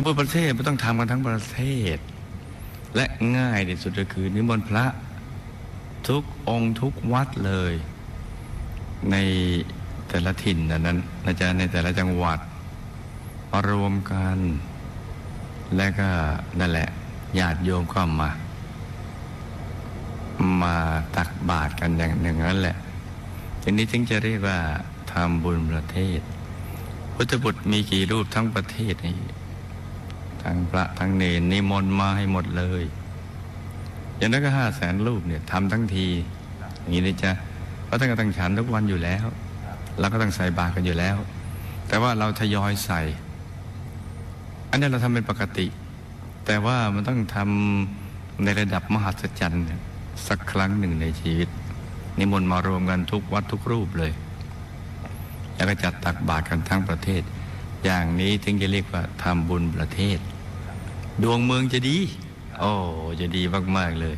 ทั้งประเทศไม่ต้องทำกันทั้งประเทศ และง่ายที่สุดก็คือนิมนต์พระทุกองค์ทุกวัดเลย ในแต่ละถิ่นนั้นนะจ๊ะในแต่ละจังหวัดมารวมกัน และก็นั่นแหละญาติโยมก็มา มาตักบาตรกันอย่างหนึ่งนั่นแหละทีนี้ถึงจะเรียกว่าทำบุญประเทศ พุทธบุตรมีกี่รูปทั้งประเทศนี่ ทั้งพระทั้งเนรนิมนต์มาให้หมดเลย อย่างนั้นก็ห้าแสนรูปเนี่ยทำทั้งที อย่างนี้นะจ๊ะเพราะท่านก็ต้องฉันทุกวันอยู่แล้วแล้วก็ต้องใส่บาตรกันอยู่แล้ว แต่ว่าเราทยอยใส่ อันนี้เราทำเป็นปกติ แต่ว่ามันต้องทำในระดับมหัศจรรย์สักครั้งหนึ่งในชีวิต นิมนต์มารวมกันทุกวัดทุกรูปเลย แล้วก็จัดตักบาตรกันทั้งประเทศ อย่างนี้ถึงจะเรียกว่าทำบุญประเทศ ดวงเมืองจะดี โอ้ จะดีมาก ๆ เลย